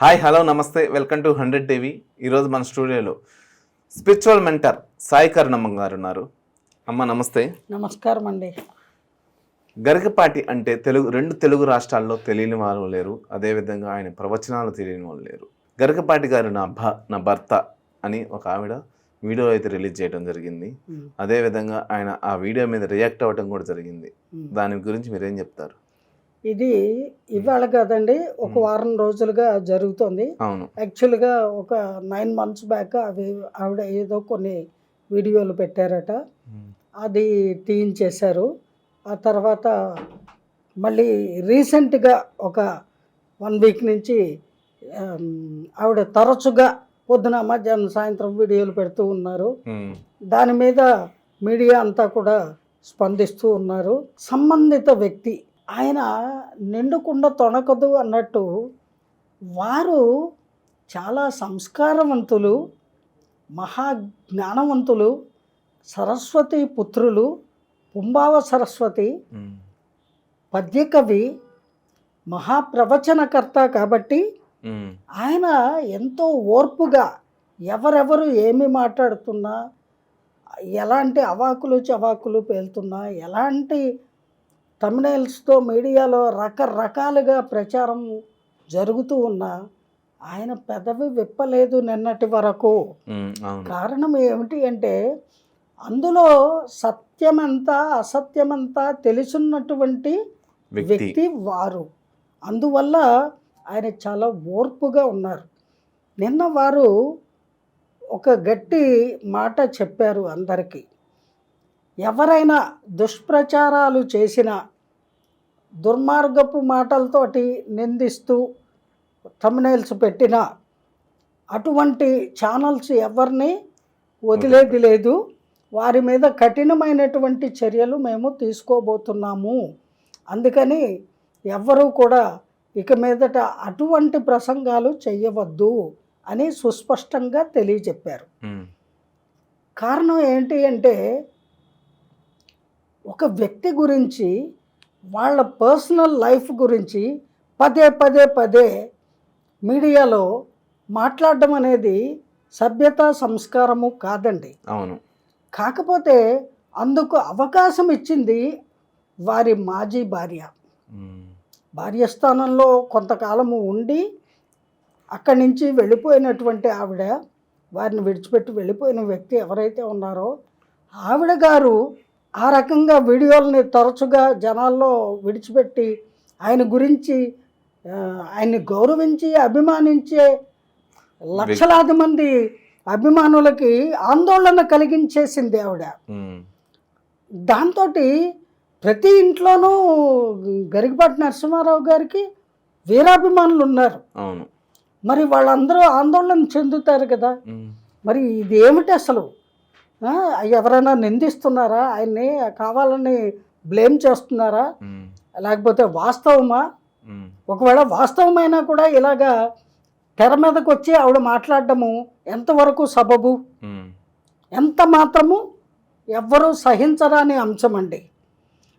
Hi hello నమస్తే. Welcome to hundred TV. ఈరోజు మన స్టూడియోలో స్పిరిచువల్ మెంటర్ సాయి కరుణమ్మ గారు ఉన్నారు. అమ్మ నమస్తే. నమస్కారం అండి. గరికపాటి అంటే తెలుగు రెండు తెలుగు రాష్ట్రాల్లో తెలియని వారు లేరు. అదేవిధంగా ఆయన ప్రవచనాలు తెలియని వాళ్ళు లేరు. గరికపాటి గారు నా భ నా భర్త అని ఒక ఆవిడ వీడియో అయితే రిలీజ్ చేయడం జరిగింది. అదేవిధంగా ఆయన ఆ వీడియో మీద రియాక్ట్ అవ్వడం కూడా జరిగింది. దాని గురించి మీరేం చెప్తారు? ఇది ఇవాళ కాదండి ఒక. వారం రోజులుగా జరుగుతుంది. యాక్చువల్గా ఒక నైన్ మంత్స్ బ్యాక్ అవి ఆవిడ ఏదో కొన్ని వీడియోలు పెట్టారట. అది తీయించేశారు ఆ తర్వాత మళ్ళీ రీసెంట్గా ఒక వన్ వీక్ నుంచి ఆవిడ తరచుగా పొద్దున మధ్యాహ్నం సాయంత్రం వీడియోలు పెడుతూ ఉన్నారు. దాని మీద మీడియా అంతా కూడా స్పందిస్తూ ఉన్నారు. సంబంధిత వ్యక్తి ఆయన నిండుకుండా తొణకదు అన్నట్టు వారు చాలా సంస్కారవంతులు మహా జ్ఞానవంతులు సరస్వతి పుత్రులు పుంబావ సరస్వతి పద్యకవి మహాప్రవచనకర్త కాబట్టి ఆయన ఎంతో ఓర్పుగా ఎవరెవరు ఏమి మాట్లాడుతున్నా ఎలాంటి అవాకులు చవాకులు పేలుతున్నా ఎలాంటి తమిళల్స్తో మీడియాలో రకరకాలుగా ప్రచారం జరుగుతూ ఉన్నా ఆయన పెదవి విప్పలేదు నిన్నటి వరకు. కారణం ఏమిటి అంటే అందులో సత్యమంతా అసత్యమంతా తెలుసున్నటువంటి వ్యక్తి వారు. అందువల్ల ఆయన చాలా ఓర్పుగా ఉన్నారు. నిన్న వారు ఒక గట్టి మాట చెప్పారు అందరికీ. ఎవరైనా దుష్ప్రచారాలు చేసిన దుర్మార్గపు మాటలతోటి నిందిస్తూ thumbnails పెట్టిన అటువంటి ఛానల్స్ ఎవరిని వదిలేది లేదు. వారి మీద కఠినమైనటువంటి చర్యలు మేము తీసుకోబోతున్నాము. అందుకని ఎవ్వరూ కూడా ఇక మీదట అటువంటి ప్రసంగాలు చేయవద్దు అని సుస్పష్టంగా తెలియజెప్పారు. కారణం ఏంటి అంటే ఒక వ్యక్తి గురించి వాళ్ళ పర్సనల్ లైఫ్ గురించి పదే పదే పదే మీడియాలో మాట్లాడడం అనేది సభ్యత సంస్కారము కాదండి. అవును. కాకపోతే అందుకు అవకాశం ఇచ్చింది వారి మాజీ భార్య. భార్య స్థానంలో కొంతకాలము ఉండి అక్కడి నుంచి వెళ్ళిపోయినటువంటి ఆవిడ వారిని విడిచిపెట్టి వెళ్ళిపోయిన వ్యక్తి ఎవరైతే ఉన్నారో ఆవిడ గారు ఆ రకంగా వీడియోల్ని తరచుగా జనాల్లో విడిచిపెట్టి ఆయన గురించి ఆయన్ని గౌరవించి అభిమానించే లక్షలాది మంది అభిమానులకి ఆందోళన కలిగించేసింది ఆవిడ. దాంతో ప్రతి ఇంట్లోనూ గరికపాటి నరసింహారావు గారికి వీరాభిమానులు ఉన్నారు. అవును. మరి వాళ్ళందరూ ఆందోళన చెందుతారు కదా. మరి ఇది ఏమిటి అసలు? ఎవరైనా నిందిస్తున్నారా? ఆయన్ని కావాలని బ్లేమ్ చేస్తున్నారా? లేకపోతే వాస్తవమా? ఒకవేళ వాస్తవమైనా కూడా ఇలాగా తెర మీదకి వచ్చి ఆవిడ మాట్లాడడము ఎంతవరకు సబబు? ఎంత మాత్రము ఎవ్వరూ సహించరాని అంశం అండి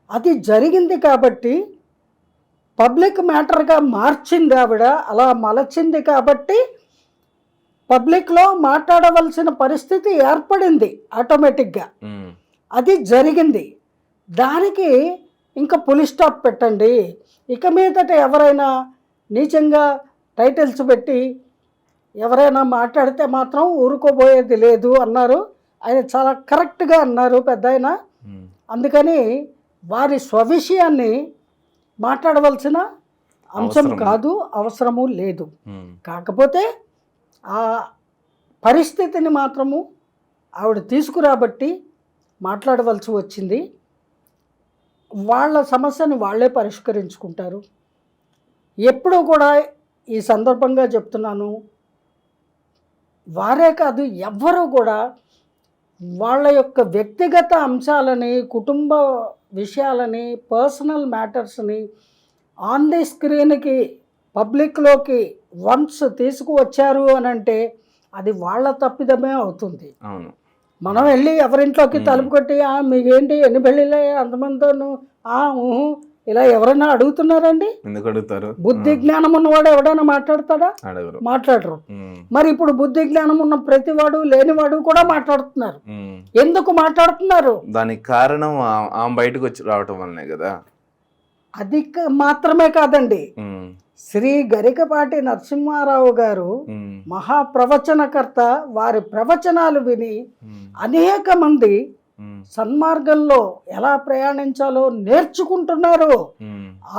అది జరిగింది కాబట్టి పబ్లిక్ మ్యాటర్గా మార్చింది ఆవిడ అలా మలచింది కాబట్టి పబ్లిక్లో మాట్లాడవలసిన పరిస్థితి ఏర్పడింది ఆటోమేటిక్గా. అది జరిగింది. దానికి ఇంకా పులి స్టాప్ పెట్టండి. ఇక మీదట ఎవరైనా నీచంగా టైటిల్స్ పెట్టి ఎవరైనా మాట్లాడితే మాత్రం ఊరుకోబోయేది లేదు అన్నారు. ఆయన చాలా కరెక్ట్గా అన్నారు పెద్ద ఆయన అందుకని వారి స్వవిషయాన్ని మాట్లాడవలసిన అంశం. కాదు అవసరము లేదు. కాకపోతే ఆ పరిస్థితిని మాత్రము ఆవిడ తీసుకురాబట్టి మాట్లాడవలసి వచ్చింది. వాళ్ళ సమస్యని వాళ్ళే పరిష్కరించుకుంటారు. ఎప్పుడూ కూడా ఈ సందర్భంగా చెప్తున్నాను వారే కాదు ఎవ్వరూ కూడా వాళ్ళ యొక్క వ్యక్తిగత అంశాలని కుటుంబ విషయాలని పర్సనల్ మ్యాటర్స్ని ఆన్ ది స్క్రీన్కి పబ్లిక్లోకి వన్స్ తీసుకువచ్చారు అని అంటే అది వాళ్ళ తప్పిదమే అవుతుంది. అవును. మనం వెళ్ళి ఎవరింట్లోకి. తలుపు కొట్టి "ఆ, మీకేంటి ఎన్ని పెళ్ళిళ్ళే అంతమందితోను? ఆ ఊహు ఇలా ఎవరైనా అడుగుతున్నారండి? ఎందుకు అడుగుతారు? బుద్ధి జ్ఞానం ఉన్నవాడు ఎవడైనా మాట్లాడతాడా? అడగరు. మాట్లాడరు. మరి ఇప్పుడు బుద్ధి జ్ఞానం ఉన్న ప్రతివాడు లేనివాడు కూడా మాట్లాడుతున్నారు. ఎందుకు మాట్లాడుతున్నారు? దానికి కారణం ఆ- ఆమె బయటకు వచ్చి రావటం వల్లనే కదా. అది క- మాత్రమే కాదండి. శ్రీ గరికపాటి నరసింహారావు గారు మహాప్రవచనకర్త వారి ప్రవచనాలు విని అనేక మంది సన్మార్గంలో ఎలా ప్రయాణించాలో నేర్చుకుంటున్నారు.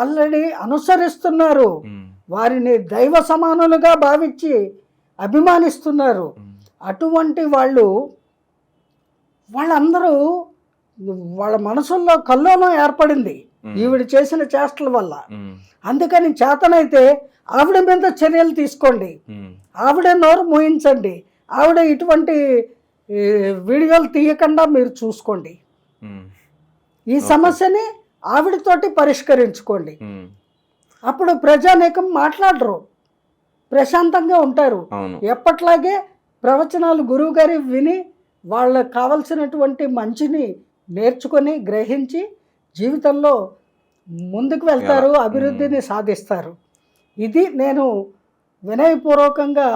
ఆల్రెడీ అనుసరిస్తున్నారు. వారిని దైవ సమానులుగా భావించి అభిమానిస్తున్నారు. అటువంటి వాళ్ళు వాళ్ళందరూ వాళ్ళ మనసుల్లో కల్లోలం ఏర్పడింది. ఈవిడ చేసిన చేష్టల వల్ల. అందుకని చేతనైతే ఆవిడ మీద చర్యలు తీసుకోండి. ఆవిడ నోరు మూయించండి. ఆవిడ ఇటువంటి వీడియోలు తీయకుండా మీరు చూసుకోండి. ఈ సమస్యని ఆవిడతోటి పరిష్కరించుకోండి. అప్పుడు ప్రజానీకం మాట్లాడరు. ప్రశాంతంగా ఉంటారు. ఎప్పట్లాగే ప్రవచనాలు గురువు గారి విని వాళ్ళకు కావలసినటువంటి మంచిని నేర్చుకొని గ్రహించి జీవితంలో ముందుకు వెళ్తారు? అభివృద్ధిని సాధిస్తారు. ఇది నేను వినయపూర్వకంగా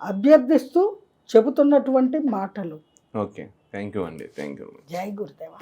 అభ్యర్థిస్తూ చెబుతున్నటువంటి మాటలు. ఓకే. థ్యాంక్ యూ అండి. థ్యాంక్ యూ జై గురుదేవా.